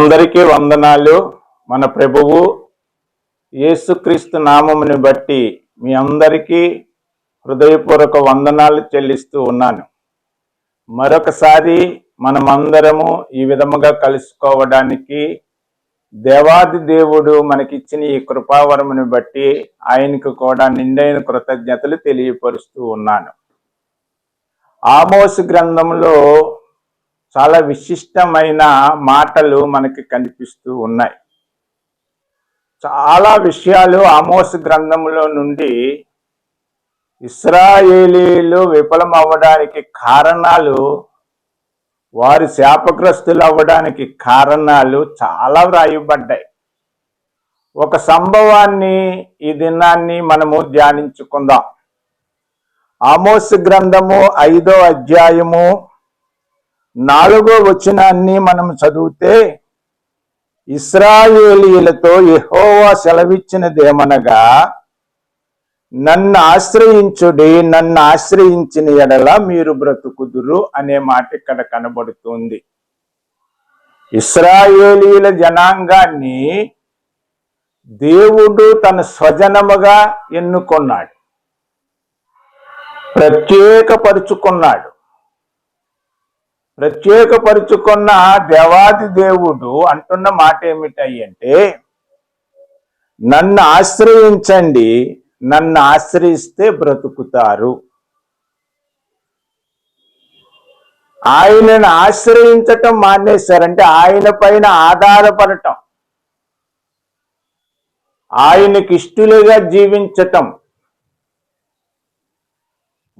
అందరికీ వందనాలు. మన ప్రభువు యేసుక్రీస్తు నామముని బట్టి మీ అందరికీ హృదయపూర్వక వందనాలు చెల్లిస్తూ ఉన్నాను. మరొకసారి మనమందరము ఈ విధముగా కలుసుకోవడానికి దేవాది దేవుడు మనకిచ్చిన ఈ కృపావరముని బట్టి ఆయనకు కూడా నిండైన కృతజ్ఞతలు తెలియపరుస్తూ ఉన్నాను. ఆమోసు గ్రంథంలో చాలా విశిష్టమైన మాటలు మనకి కనిపిస్తూ ఉన్నాయి. చాలా విషయాలు ఆమోస్ గ్రంథంలో నుండి ఇస్రాయేలీలు విఫలం అవ్వడానికి కారణాలు వారి శాపగ్రస్తులు అవ్వడానికి కారణాలు చాలా వ్రాయబడ్డాయి. ఒక సంభవాన్ని ఈ దినాన్ని మనము ధ్యానించుకుందాం. ఆమోస్ గ్రంథము ఐదో అధ్యాయము నాలుగో వచనాన్ని మనం చదివితే ఇస్రాయేలీలతో యహోవా సెలవిచ్చినదేమనగా నన్ను ఆశ్రయించుడి నన్ను ఆశ్రయించిన ఎడల మీరు బ్రతుకుదురు అనే మాట ఇక్కడ కనబడుతుంది. ఇస్రాయేలీల జనాంగాన్ని దేవుడు తన స్వజనముగా ఎన్నుకున్నాడు. ప్రత్యేకపరుచుకున్నాడు. ప్రత్యేకపరుచుకున్న దేవాది దేవుడు అంటున్న మాట ఏమిటంటే అంటే నన్ను ఆశ్రయించండి నన్ను ఆశ్రయిస్తే బ్రతుకుతారు. ఆయనను ఆశ్రయించటం మానేశారంటే ఆయన పైన ఆధారపడటం. ఆయనకి ఇష్టలుగా జీవించటం.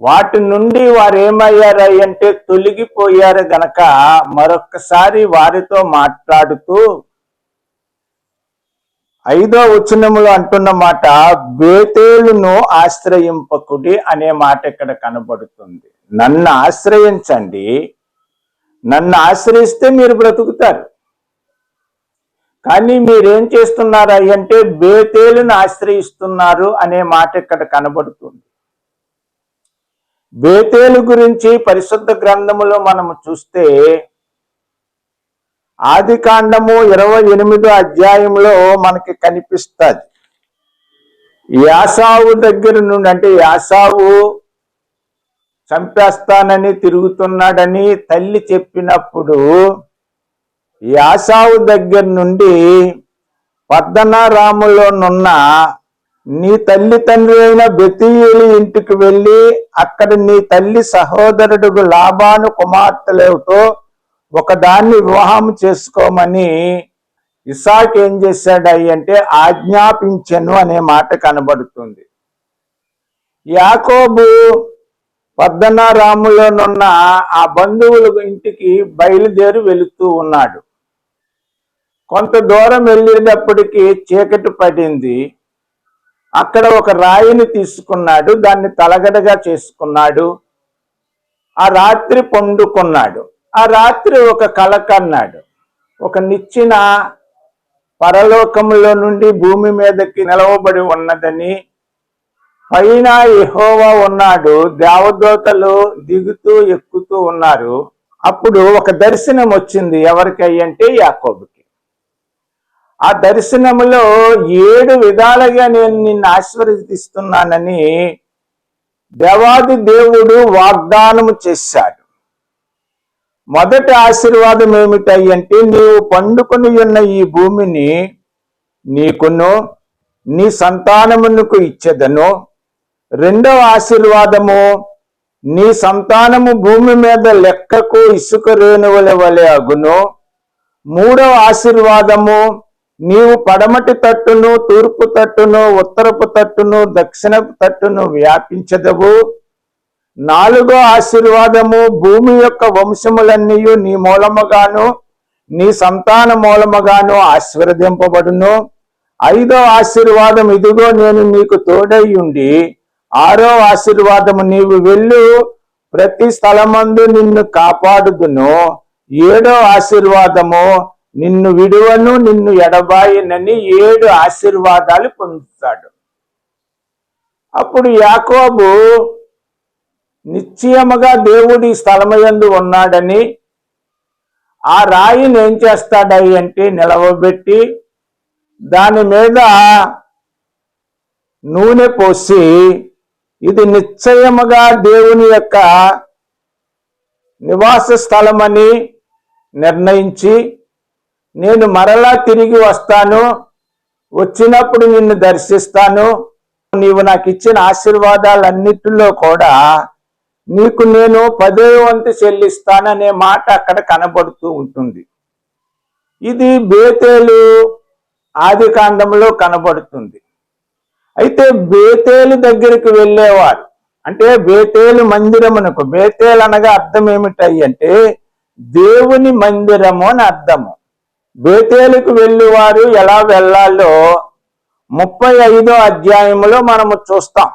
వాటి నుండి వారు ఏమయ్యారు అంటే తొలగిపోయారు గనక మరొక్కసారి వారితో మాట్లాడుతూ ఐదో వచనములో అంటున్న మాట బేతేలును ఆశ్రయింపకుడి అనే మాట ఇక్కడ కనబడుతుంది. నన్ను ఆశ్రయించండి. నన్ను ఆశ్రయిస్తే మీరు బ్రతుకుతారు. కానీ మీరేం చేస్తున్నారు అంటే బేతేలును ఆశ్రయిస్తున్నారు అనే మాట ఇక్కడ కనబడుతుంది. బేతేలు గురించి పరిశుద్ధ గ్రంథములో మనము చూస్తే ఆది కాండము ఇరవై ఎనిమిదో అధ్యాయంలో మనకి కనిపిస్తుంది. యాసావు దగ్గర నుండి అంటే యాసావు చంపేస్తానని తిరుగుతున్నాడని తల్లి చెప్పినప్పుడు యాసావు దగ్గర నుండి పద్దనారాములోనున్న నీ తల్లి తండ్రి అయిన బెతీయులు ఇంటికి వెళ్ళి అక్కడ నీ తల్లి సహోదరుడు లాభాను కుమార్తెలతో ఒకదాన్ని వివాహం చేసుకోమని ఇసాక్ ఏం చేశాడు అంటే ఆజ్ఞాపించను అనే మాట కనబడుతుంది. యాకోబు పద్దనారాములోనున్న ఆ బంధువుల ఇంటికి బయలుదేరి వెళుతూ ఉన్నాడు. కొంత దూరం వెళ్ళేటప్పటికి చీకటి పడింది. అక్కడ ఒక రాయిని తీసుకున్నాడు దాన్ని తలగడగా చేసుకున్నాడు ఆ రాత్రి పండుకున్నాడు. ఆ రాత్రి ఒక కల కన్నాడు ఒక నిచ్చిన పరలోకంలో నుండి భూమి మీదకి నిలవబడి ఉన్నదని పైన ఎహోవా ఉన్నాడు దేవదూతలు దిగుతూ ఎక్కుతూ ఉన్నారు. అప్పుడు ఒక దర్శనం వచ్చింది ఎవరికి అంటే యాకోబుకి. ఆ దర్శనములో ఏడు విధాలుగా నేను నిన్ను ఆశీర్వదిస్తున్నానని దేవాది దేవుడు వాగ్దానము చేశాడు. మొదటి ఆశీర్వాదం ఏమిటంటే నీవు పండుకొని ఉన్న ఈ భూమిని నీకును నీ సంతానమునకు ఇచ్చేదను. రెండవ ఆశీర్వాదము నీ సంతానము భూమి మీద లెక్కకు ఇసుక రేణువుల వలె అగును. మూడవ ఆశీర్వాదము నీవు పడమటి తట్టును తూర్పు తట్టును ఉత్తరపు తట్టును దక్షిణపు తట్టును వ్యాపించదవు. నాలుగో ఆశీర్వాదము భూమి యొక్క వంశములన్నీ నీ మూలముగాను నీ సంతాన మూలముగాను ఆశీర్వదింపబడును. ఐదో ఆశీర్వాదం ఇదిగో నేను నీకు తోడై ఉండి ఆరో ఆశీర్వాదము నీవు వెళ్ళు ప్రతి స్థలమందు నిన్ను కాపాడుదును. ఏడో ఆశీర్వాదము నిన్ను విడువను నిన్ను ఎడబాయినని ఏడు ఆశీర్వాదాలు పొందుతాడు. అప్పుడు యాకోబు నిశ్చయముగా దేవుడి స్థలమయందు ఉన్నాడని ఆ రాయిని ఏం చేస్తాడయి అంటే నిలవబెట్టి దాని మీద నూనె పోసి ఇది నిశ్చయముగా దేవుని యొక్క నివాస స్థలమని నిర్ణయించి నేను మరలా తిరిగి వస్తాను. వచ్చినప్పుడు నిన్ను దర్శిస్తాను. నీవు నాకు ఇచ్చిన ఆశీర్వాదాలన్నిటిలో కూడా నీకు నేను పదే వంతు చెల్లిస్తాననే మాట అక్కడ కనబడుతూ ఉంటుంది. ఇది బేతేలు ఆది కాండంలో కనబడుతుంది. అయితే బేతేలు దగ్గరికి వెళ్ళేవారు. అంటే బేతేలు మందిరమునకు బేతేలు అనగా అర్థం ఏమిటయ్యంటే దేవుని మందిరము అని అర్థము. బేతేలుకు వెళ్ళేవారు ఎలా వెళ్ళాలో ముప్పై ఐదో అధ్యాయములో మనము చూస్తాం.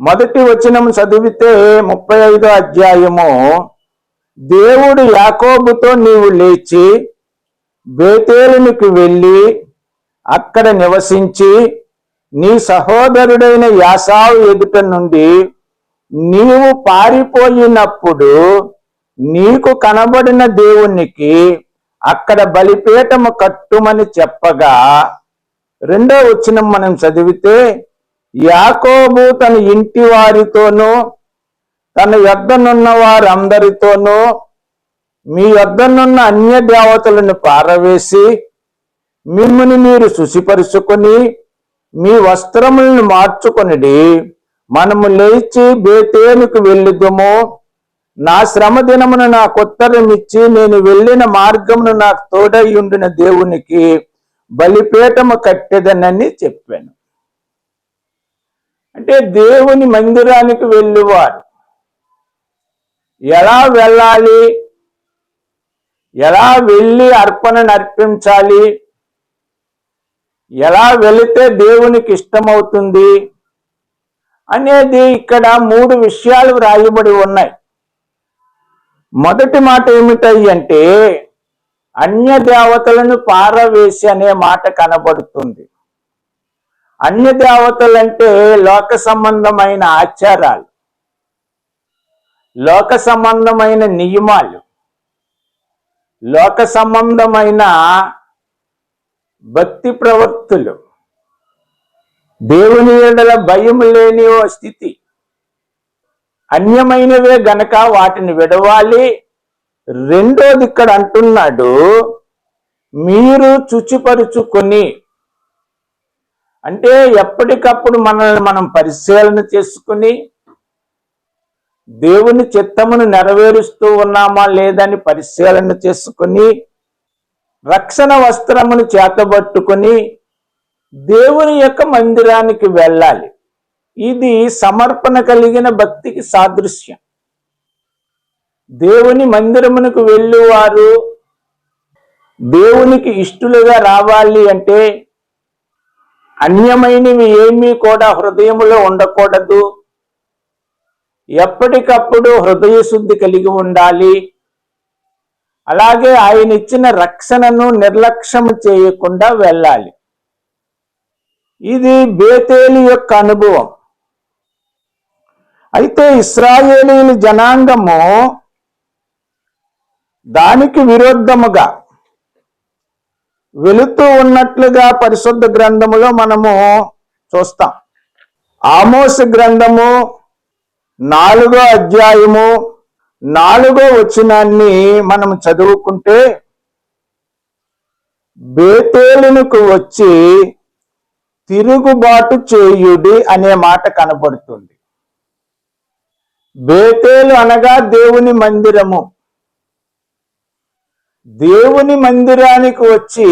మొదటి వచనం చదివితే ముప్పై ఐదో అధ్యాయము దేవుడు యాకోబుతో నీవు లేచి బేతేలునికి వెళ్ళి అక్కడ నివసించి నీ సహోదరుడైన యాసావు ఎదుట నుండి నీవు పారిపోయినప్పుడు నీకు కనబడిన దేవునికి అక్కడ బలిపీఠము కట్టుమని చెప్పగా రెండో వచనం మనం చదివితే యాకోబు తన ఇంటి వారితోనూ తన యొద్దనున్న వారందరితోనూ మీ యొద్దనున్న అన్య దేవతలను పారవేసి మిమ్మల్ని మీరు శుచిపరుచుకొని మీ వస్త్రములను మార్చుకొనిడి మనము లేచి బేతేనుకు వెళ్ళిదుము. నా శ్రమ దినమున నా ఉత్తరం ఇచ్చి నేను వెళ్ళిన మార్గమును నాకు తోడై ఉండిన దేవునికి బలిపీఠము కట్టెదనని చెప్పాను. అంటే దేవుని మందిరానికి వెళ్ళేవారు. ఎలా వెళ్ళాలి? ఎలా వెళ్ళి అర్పణను అర్పించాలి ఎలా వెళితే దేవునికి ఇష్టమవుతుంది? అనేది ఇక్కడ మూడు విషయాలు వ్రాయబడి ఉన్నాయి. మొదటి మాట ఏమిటై అంటే అన్య దేవతలను పారవేసి అనే మాట కనబడుతుంది. అన్య దేవతలంటే లోక సంబంధమైన ఆచారాలు లోక సంబంధమైన నియమాలు లోక సంబంధమైన భక్తి ప్రవృత్తులు దేవుని ఎడల భయం లేని ఓ స్థితి. అన్యమైనవే గనక వాటిని విడవాలి. రెండోది ఇక్కడ అంటున్నాడు మీరు చుచిపరుచుకొని అంటే ఎప్పటికప్పుడు మనల్ని మనం పరిశీలన చేసుకుని దేవుని చిత్తమును నెరవేరుస్తూ ఉన్నామా లేదని పరిశీలన చేసుకుని రక్షణ వస్త్రమును చేతబట్టుకొని దేవుని యొక్క మందిరానికి వెళ్ళాలి. ఇది సమర్పణ కలిగిన భక్తికి సాదృశ్యం. దేవుని మందిరమునకు వెళ్ళేవారు దేవునికి ఇష్టలుగా రావాలి అంటే అన్యమైనవి ఏమీ కూడా హృదయంలో ఉండకూడదు. ఎప్పటికప్పుడు హృదయ శుద్ధి కలిగి ఉండాలి. అలాగే ఆయన ఇచ్చిన రక్షణను నిర్లక్ష్యం చేయకుండా వెళ్ళాలి. ఇది బేతేలి యొక్క అనుభవం. అయితే ఇస్రాయేలీల జనాంగము దానికి విరుద్ధముగా వెళుతూ ఉన్నట్లుగా పరిశుద్ధ గ్రంథములో మనము చూస్తాం. ఆమోస గ్రంథము నాలుగో అధ్యాయము నాలుగో వచనాన్ని మనం చదువుకుంటే బేతేలునకు వచ్చి తిరుగుబాటు చేయుడి అనే మాట కనబడుతుంది. బేతేలు అనగా దేవుని మందిరము. దేవుని మందిరానికి వచ్చి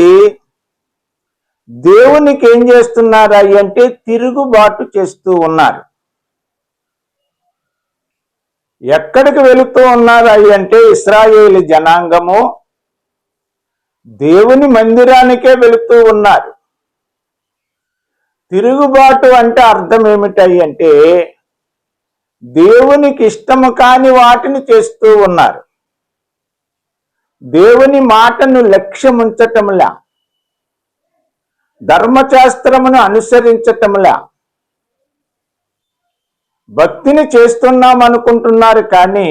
దేవునికి ఏం చేస్తున్నారా అంటే తిరుగుబాటు చేస్తూ ఉన్నారు. ఎక్కడికి వెళుతూ ఉన్నారు అంటే ఇస్రాయేల్ జనాంగము. దేవుని మందిరానికే వెళుతూ ఉన్నారు. తిరుగుబాటు అంటే అర్థం ఏమిటాయి అంటే దేవునికి ఇష్టము కాని వాటిని చేస్తూ ఉన్నారు. దేవుని మాటను లక్ష్యముంచటంలా ధర్మశాస్త్రమును అనుసరించటంలా భక్తిని చేస్తున్నాం అనుకుంటున్నారు కానీ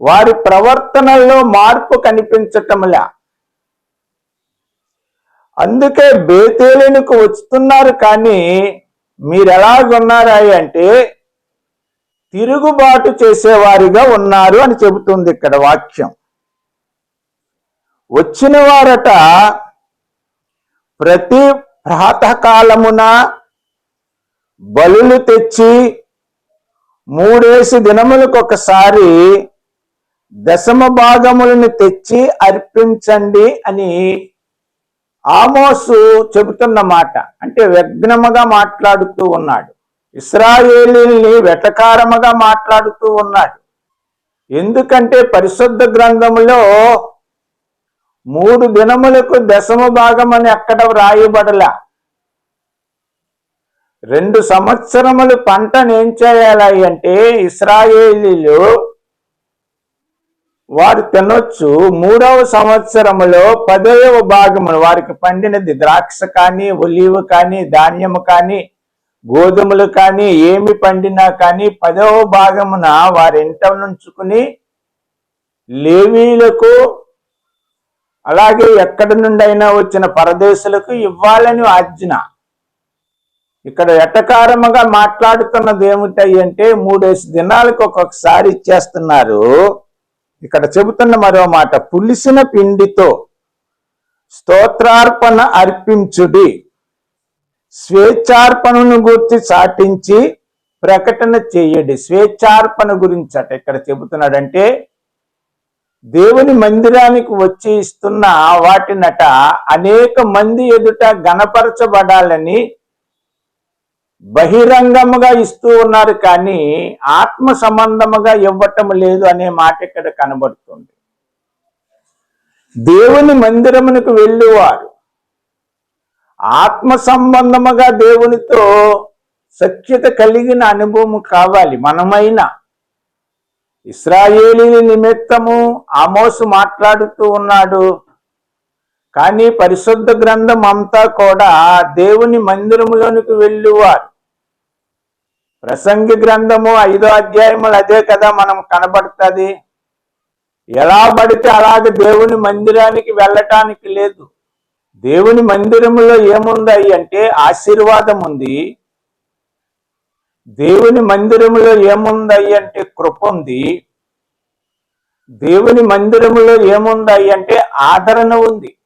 వారి ప్రవర్తనలో మార్పు కనిపించటంలా అందుకే బేతేలునికి వస్తున్నారు కానీ మీరు ఎలాగున్నారా అంటే తిరుగుబాటు చేసేవారిగా ఉన్నారు అని చెబుతుంది ఇక్కడ వాక్యం. వచ్చిన వారట ప్రతి ప్రాతకాలమున బలులు తెచ్చి మూడేసి దినములకు ఒకసారి దశమ భాగములను తెచ్చి అర్పించండి అని ఆమోసు చెబుతున్న మాట అంటే వ్యగ్నముగా మాట్లాడుతూ ఉన్నాడు. ఇస్రాయేలీల్ని వెటకారముగా మాట్లాడుతూ ఉన్నాడు. ఎందుకంటే పరిశుద్ధ గ్రంథములో మూడు దినములకు దశమ భాగం అని అక్కడ వ్రాయబడలా. రెండు సంవత్సరములు పంటను ఏం చేయాలి అంటే ఇస్రాయేలీలు వారు తినొచ్చు. మూడవ సంవత్సరములో పదవ భాగమును వారికి పండినది ద్రాక్ష కానీ ఒలివ కానీ ధాన్యము కానీ గోధుమలు కానీ ఏమి పండినా కానీ పదవ భాగమున వారి ఇంట నుంచుకుని లేవీలకు అలాగే ఎక్కడి నుండైనా వచ్చిన పరదేశులకు ఇవ్వాలని ఆజ్ఞ. ఇక్కడ ఎటకారముగా మాట్లాడుతున్నది ఏమిటంటే మూడేసి దినాలకు ఒక్కొక్కసారి ఇచ్చేస్తున్నారు. ఇక్కడ చెబుతున్న మరో మాట పులిసిన పిండితో స్తోత్రార్పణ అర్పించుడి. స్వేచ్ఛార్పణను గురించి చాటించి ప్రకటన చేయడి. స్వేచ్ఛార్పణ గురించి అట ఇక్కడ చెబుతున్నాడంటే దేవుని మందిరానికి వచ్చి ఇస్తున్న వాటినట అనేక మంది ఎదుట గణపరచబడాలని బహిరంగముగా ఇస్తూ ఉన్నారు కానీ ఆత్మ సంబంధముగా ఇవ్వటం లేదు అనే మాట ఇక్కడ కనబడుతుంది. దేవుని మందిరమునకు వెళ్ళేవారు. ఆత్మ సంబంధముగా దేవునితో సఖ్యత కలిగిన అనుభవం కావాలి మనమైనా. ఇస్రాయేలీ నిమిత్తము ఆమోసు మాట్లాడుతూ ఉన్నాడు కానీ పరిశుద్ధ గ్రంథం అంతా కూడా దేవుని మందిరములోనికి వెళ్ళేవారు. ప్రసంగి గ్రంథము ఐదో అధ్యాయములు అదే కదా మనం కనబడుతుంది. ఎలా పడితే అలాగే దేవుని మందిరానికి వెళ్ళటానికి లేదు. దేవుని మందిరములో ఏముంది అంటే ఆశీర్వాదం ఉంది. దేవుని మందిరములో ఏముంది అంటే కృప ఉంది. దేవుని మందిరములో ఏముంది అంటే ఆదరణ ఉంది.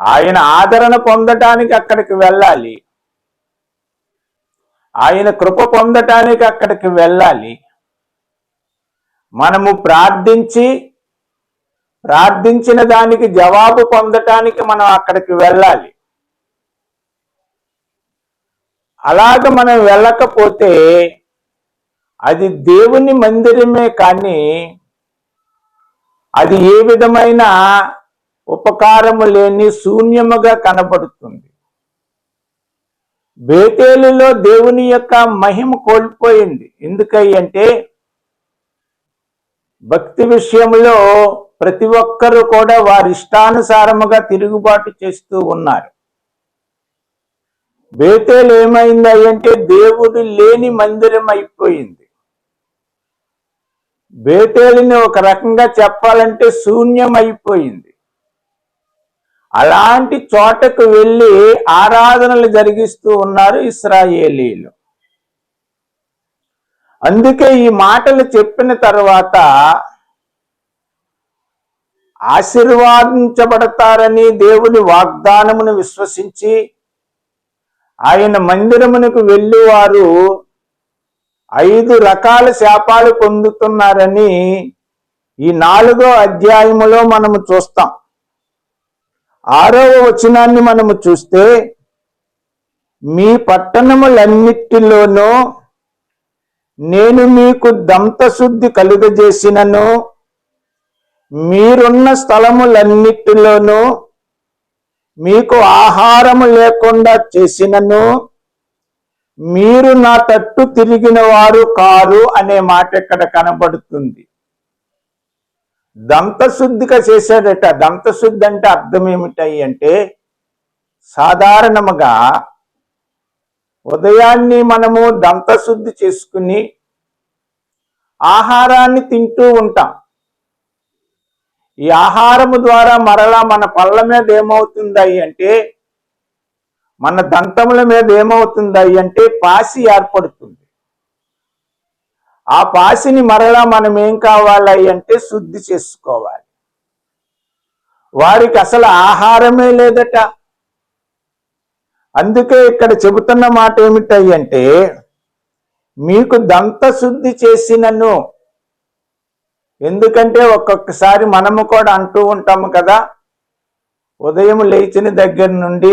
ఆయన ఆదరణ పొందటానికి అక్కడికి వెళ్ళాలి. ఆయన కృప పొందటానికి అక్కడికి వెళ్ళాలి. మనము ప్రార్థించి ప్రార్థించిన దానికి జవాబు పొందటానికి మనం అక్కడికి వెళ్ళాలి. అలాగ మనం వెళ్ళకపోతే అది దేవుని మందిరమే కానీ అది ఏ విధమైన ఉపకారము లేని శూన్యముగా కనబడుతుంది. బేతేలులో దేవుని యొక్క మహిమ కోల్పోయింది. ఎందుకయ్యంటే భక్తి విషయంలో ప్రతి ఒక్కరూ కూడా వారి ఇష్టానుసారముగా తిరుగుబాటు చేస్తూ ఉన్నారు. బేతేలు ఏమైంది అంటే దేవుడు లేని మందిరం అయిపోయింది. బేతేలిని ఒక రకంగా చెప్పాలంటే శూన్యం అయిపోయింది అలాంటి చోటకు వెళ్ళి ఆరాధనలు జరిగిస్తూ ఉన్నారు ఇస్రాయేలీలు. అందుకే ఈ మాటలు చెప్పిన తర్వాత ఆశీర్వాదించబడతారని దేవుని వాగ్దానమును విశ్వసించి ఆయన మందిరమునకు వెళ్ళి వారు ఐదు రకాల శాపాలు పొందుతున్నారని ఈ నాలుగో అధ్యాయములో మనము చూస్తాం. ఆరవ వచనాన్ని మనము చూస్తే మీ పట్టణములన్నిటిలోనూ నేను మీకు దంతశుద్ధి కలుగజేసినను మీరున్న స్థలములన్నిటిలోనూ మీకు ఆహారము లేకుండా చేసినను మీరు నా తట్టు తిరిగిన వారు కారు అనే మాట ఇక్కడ కనబడుతుంది? దంతశుద్ధిగా చేశాడట. దంతశుద్ధి అంటే అర్థం ఏమిటాయి అంటే సాధారణముగా ఉదయాన్ని మనము దంతశుద్ధి చేసుకుని ఆహారాన్ని తింటూ ఉంటాం. ఈ ఆహారము ద్వారా మరలా మన పళ్ళ మీద ఏమవుతుందాయి అంటే మన దంతముల మీద ఏమవుతుందాయి అంటే పాసి ఏర్పడుతుంది. ఆ పాసిని మరలా మనం ఏం కావాలి అంటే శుద్ధి చేసుకోవాలి. వారికి అసలు ఆహారమే లేదట. అందుకే ఇక్కడ చెబుతున్న మాట ఏమిటంటే మీకు దంత శుద్ధి చేసినను. ఎందుకంటే ఒక్కొక్కసారి మనము కూడా అంటూ ఉంటాము కదా ఉదయం లేచిన దగ్గర నుండి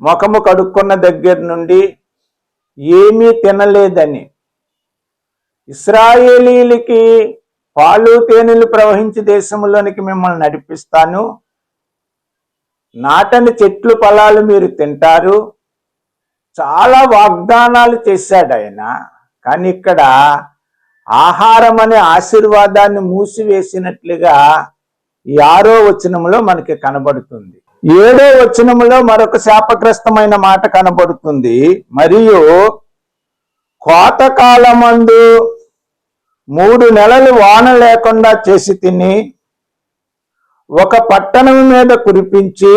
ముఖము కడుక్కున్న దగ్గర నుండి ఏమీ తినలేదని. ఇస్రాయేలీలకి పాలు తేనెలు ప్రవహించి దేశంలోనికి మిమ్మల్ని నడిపిస్తాను. నాటని చెట్లు ఫలాలు మీరు తింటారు. చాలా వాగ్దానాలు చేశాడు ఆయన. కానీ ఇక్కడ ఆహారం అనే ఆశీర్వాదాన్ని మూసివేసినట్లుగా ఈ ఆరో వచనంలో మనకి కనబడుతుంది. ఏడో వచనంలో మరొక శాపగ్రస్తమైన మాట కనబడుతుంది. మరియు కోతకాలమందు మూడు నెలలు వాన లేకుండా చేసి తిని ఒక పట్టణం మీద కురిపించి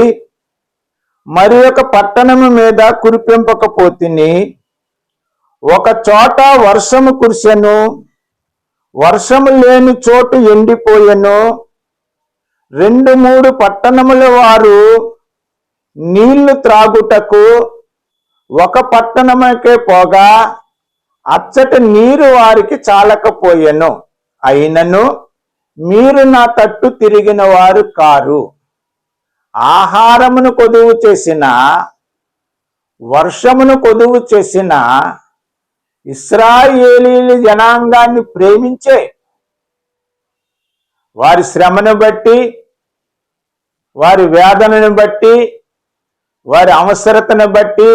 మరి ఒక పట్టణము మీద కురిపింపకపోతిని ఒక చోట వర్షము కురిసెను వర్షము లేని చోటు ఎండిపోయెను రెండు మూడు పట్టణముల వారు నీళ్ళు త్రాగుటకు ఒక పట్టణమకే పోగా అచ్చట నీరు వారికి చాలకపోయెను. అయినను మీరు నా తట్టు తిరిగిన వారు కారు. ఆహారమును కొదువు చేసిన వర్షమును కొదువు చేసిన ఇస్రాయేలీల జనాంగాన్ని ప్రేమించే వారి శ్రమను బట్టి వారి వేదనను బట్టి వారి అవసరతను బట్టి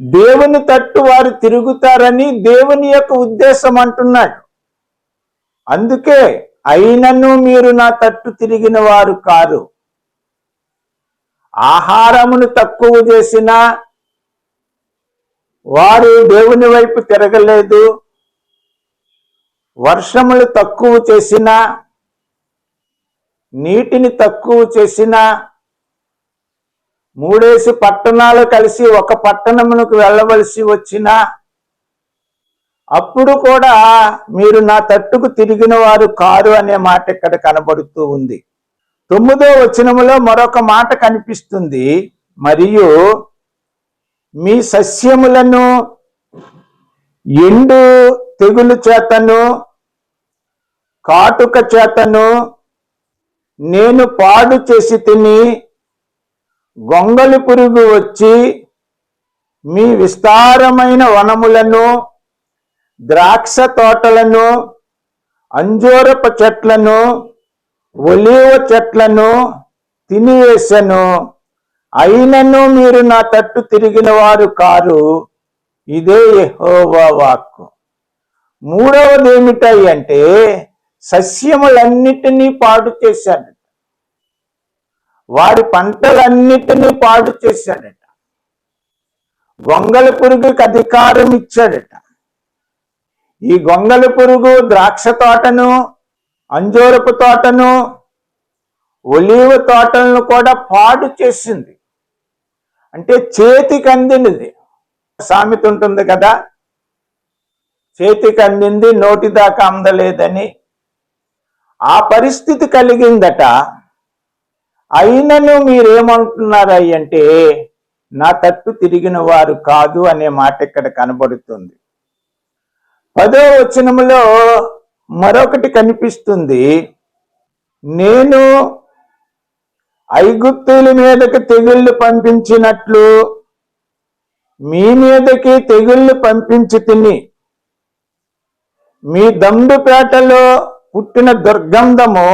దేవుని తట్టు వారు తిరుగుతారని దేవుని యొక్క ఉద్దేశం అంటున్నాడు. అందుకే అయినను మీరు నా తట్టు తిరిగిన వారు కారు. ఆహారమును తక్కువ చేసిన వారు దేవుని వైపు తిరగలేదు. వర్షములు తక్కువ చేసిన నీటిని తక్కువ చేసిన మూడేసి పట్టణాలు కలిసి ఒక పట్టణమునకు వెళ్ళవలసి వచ్చిన అప్పుడు కూడా మీరు నా తట్టుకు తిరిగిన వారు కారు అనే మాట ఇక్కడ కనబడుతూ ఉంది. తొమ్మిదో వచనములో మరొక మాట కనిపిస్తుంది. మరియు మీ సస్యములను ఎండు తెగులు చేతను కాటుక చేతను నేను పాడు చేసి తిని గొంగలి పురుగు వచ్చి మీ విస్తారమైన వనములను ద్రాక్ష తోటలను అంజూరప చెట్లను ఒలివ చెట్లను తినివేశను అయినను మీరు నా తట్టు తిరిగిన వారు కారు. ఇదే యహోవా వాక్కు. మూడవది ఏమిటాయి అంటే సస్యములన్నిటినీ పాడు చేశాడు. వారి పంటలన్నిటినీ పాడు చేశాడట. గొంగల పురుగుకి అధికారం ఇచ్చాడట. ఈ గొంగల పురుగు ద్రాక్ష తోటను అంజూరపు తోటను ఒలీవ తోటలను కూడా పాడు చేసింది. అంటే చేతికి అందినది సామెత ఉంటుంది కదా చేతికి అందింది నోటి దాకా అందలేదని. ఆ పరిస్థితి కలిగిందట అయినను మీరేమంటున్నారు అంటే నా తట్టు తిరిగిన వారు కాదు అనే మాట ఇక్కడ కనబడుతుంది. పదో వచనములో మరొకటి కనిపిస్తుంది. నేను ఐగుప్తుల మీదకి తెగుళ్ళు పంపించినట్లు మీ మీదకి తెగుళ్ళు పంపించి తిని మీ దండుపేటలో పుట్టిన దుర్గంధము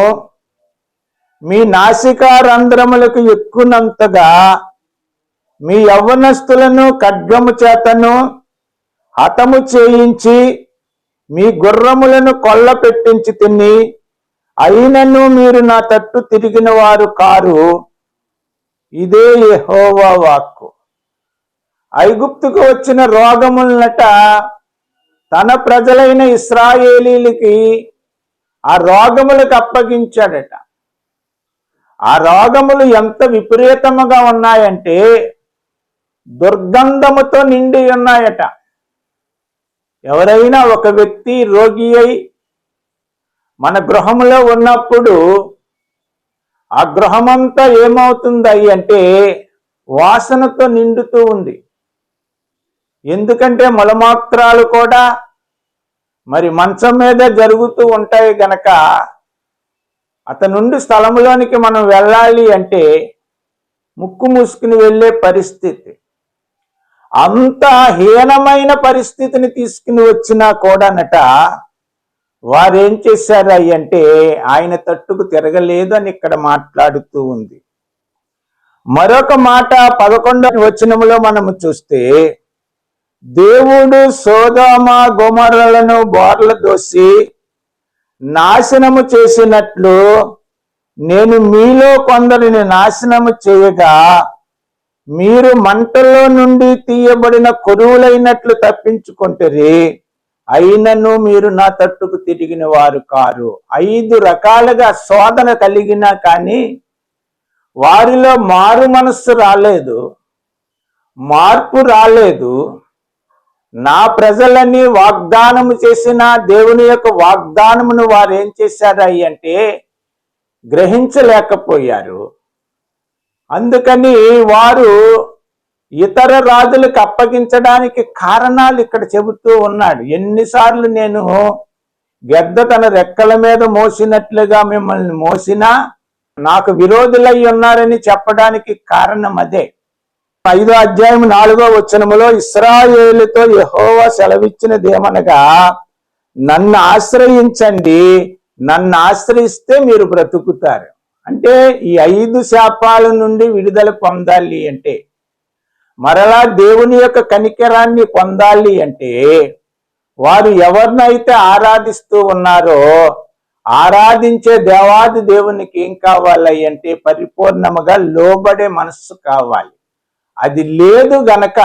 మీ నాసికారంధ్రములకు ఎక్కునంతగా మీ యవ్వనస్తులను ఖడ్గము చేతను హతము చేయించి మీ గుర్రములను కొల్ల పెట్టించి తిని అయినను మీరు నా తట్టు తిరిగిన వారు కారు. ఇదే యహోవా వాక్కు. ఐగుప్తుకు వచ్చిన రోగములనట తన ప్రజలైన ఇస్రాయేలీలకి ఆ రోగములకు అప్పగించాడట. ఆ రోగములు ఎంత విపరీతముగా ఉన్నాయంటే దుర్గంధముతో నిండి ఉన్నాయట. ఎవరైనా ఒక వ్యక్తి రోగి అయి మన గృహంలో ఉన్నప్పుడు ఆ గృహమంతా ఏమవుతుంది అంటే వాసనతో నిండుతూ ఉంది. ఎందుకంటే మలమాత్రాలు కూడా మరి మంచం మీద జరుగుతూ ఉంటాయి గనక అతనుండి స్థలంలోనికి మనం వెళ్ళాలి అంటే ముక్కు మూసుకుని వెళ్ళే పరిస్థితి. అంత హీనమైన పరిస్థితిని తీసుకుని వచ్చినా కూడానట వారేం చేశారు అంటే ఆయన తట్టుకు తిరగలేదు అని ఇక్కడ మాట్లాడుతూ ఉంది. మరొక మాట పదకొండవ వచనములో మనము చూస్తే దేవుడు సోదామ గుమరలను బోర్ల దోసి నాశనము చేసినట్లు నేను మీలో కొందరిని నాశనము చేయగా మీరు మంటల్లో నుండి తీయబడిన కొరువులైనట్లు తప్పించుకుంటారు. అయినను మీరు నా తట్టుకు తిరిగిన వారు కారు. ఐదు రకాలుగా శోధన కలిగినా కానీ వారిలో మారు మనస్సు రాలేదు. మార్పు రాలేదు. నా ప్రజలని వాగ్దానం చేసిన దేవుని యొక్క వాగ్దానమును వారు ఏం చేశారు అంటే గ్రహించలేకపోయారు. అందుకని వారు ఇతర రాజులకు అప్పగించడానికి కారణాలు ఇక్కడ చెబుతూ ఉన్నాడు. ఎన్నిసార్లు నేను గెద్ద తన రెక్కల మీద మోసినట్లుగా మిమ్మల్ని మోసినా నాకు విరోధులై ఉన్నారని చెప్పడానికి కారణం అదే. ఐదో అధ్యాయం నాలుగో వచనములో ఇస్రాయేలుతో యహోవా సెలవిచ్చినదేమనగా నన్ను ఆశ్రయించండి నన్ను ఆశ్రయిస్తే మీరు బ్రతుకుతారు. అంటే ఈ ఐదు శాపాల నుండి విడుదల పొందాలి అంటే మరలా దేవుని యొక్క కనికరాన్ని పొందాలి అంటే వారు ఎవరినైతే ఆరాధిస్తూ ఉన్నారో ఆరాధించే దేవాది దేవునికి ఏం కావాలి అంటే పరిపూర్ణముగా లోబడే మనస్సు కావాలి. అది లేదు గనక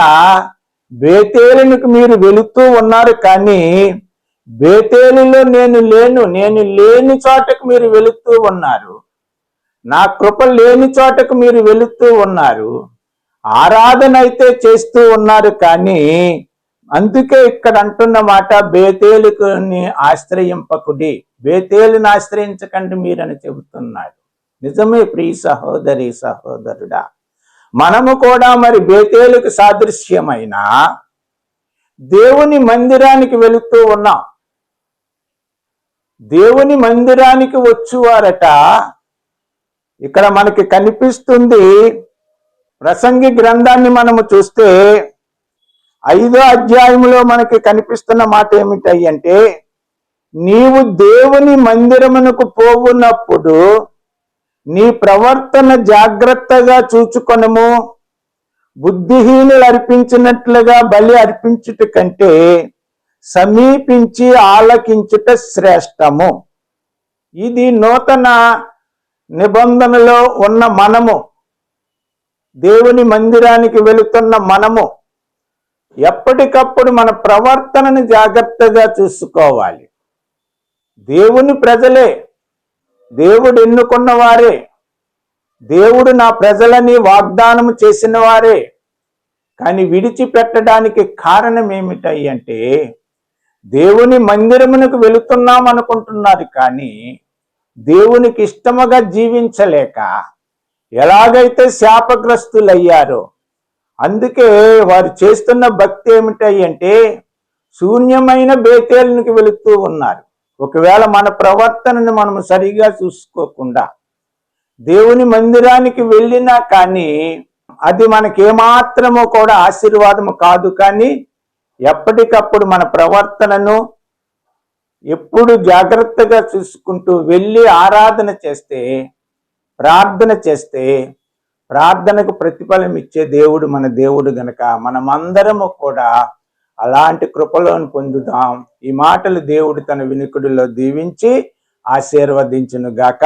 బేతేలునికి మీరు వెళుతూ ఉన్నారు కానీ బేతేలులో నేను లేను నేను లేని చోటకు మీరు వెళుతూ ఉన్నారు. నా కృప లేని చోటకు మీరు వెళుతూ ఉన్నారు. ఆరాధన అయితే చేస్తూ ఉన్నారు కానీ అందుకే ఇక్కడ అంటున్న మాట బేతేలుకుని ఆశ్రయింపకుడి బేతేలుని ఆశ్రయించకండి మీరని చెబుతున్నాడు. నిజమే ప్రియ సహోదరి సహోదరుడా మనము కూడా మరి బేతేలుకు సాదృశ్యమైన దేవుని మందిరానికి వెళుతూ ఉన్నాం. దేవుని మందిరానికి వచ్చువారట ఇక్కడ మనకి కనిపిస్తుంది ప్రసంగి గ్రంథాన్ని మనము చూస్తే ఐదో అధ్యాయంలో మనకి కనిపిస్తున్న మాట ఏమిటంటే నీవు దేవుని మందిరమునకు పోవున్నప్పుడు నీ ప్రవర్తన జాగ్రత్తగా చూచుకొనము. బుద్ధిహీనులు అర్పించినట్లుగా బలి అర్పించుట కంటే సమీపించి ఆలకించుట శ్రేష్టము. ఇది నూతన నిబంధనలో ఉన్న మనము. దేవుని మందిరానికి వెళుతున్న మనము. ఎప్పటికప్పుడు మన ప్రవర్తనని జాగ్రత్తగా చూసుకోవాలి. దేవుని ప్రజలే దేవుడు ఎన్నుకున్న వారే దేవుడు నా ప్రజలని వాగ్దానం చేసిన వారే కానీ విడిచిపెట్టడానికి కారణం ఏమిటాయి అంటే దేవుని మందిరమునకు వెళుతున్నాం అనుకుంటున్నారు కానీ దేవునికి ఇష్టముగా జీవించలేక ఎలాగైతే శాపగ్రస్తులయ్యారో అందుకే వారు చేస్తున్న భక్తి ఏమిటై అంటే శూన్యమైన బేతేలునికి వెళుతూ ఉన్నారు. ఒకవేళ మన ప్రవర్తనను మనం సరిగా చూసుకోకుండా దేవుని మందిరానికి వెళ్ళినా కానీ అది మనకేమాత్రమో కూడా ఆశీర్వాదము కాదు కానీ ఎప్పటికప్పుడు మన ప్రవర్తనను ఎప్పుడు జాగ్రత్తగా చూసుకుంటూ వెళ్ళి ఆరాధన చేస్తే ప్రార్థన చేస్తే ప్రార్థనకు ప్రతిఫలం ఇచ్చే దేవుడు మన దేవుడు గనక మనమందరము కూడా అలాంటి కృపలోని పొందుదాం. ఈ మాటలు దేవుడు తన వినికుడిలో దీవించి ఆశీర్వదించును గాక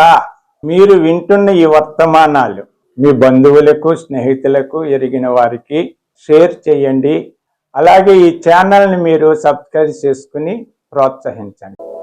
మీరు వింటున్న ఈ వర్తమానాలు మీ బంధువులకు స్నేహితులకు ఎరిగిన వారికి షేర్ చేయండి. అలాగే ఈ ఛానల్ని మీరు సబ్స్క్రైబ్ చేసుకుని ప్రోత్సహించండి.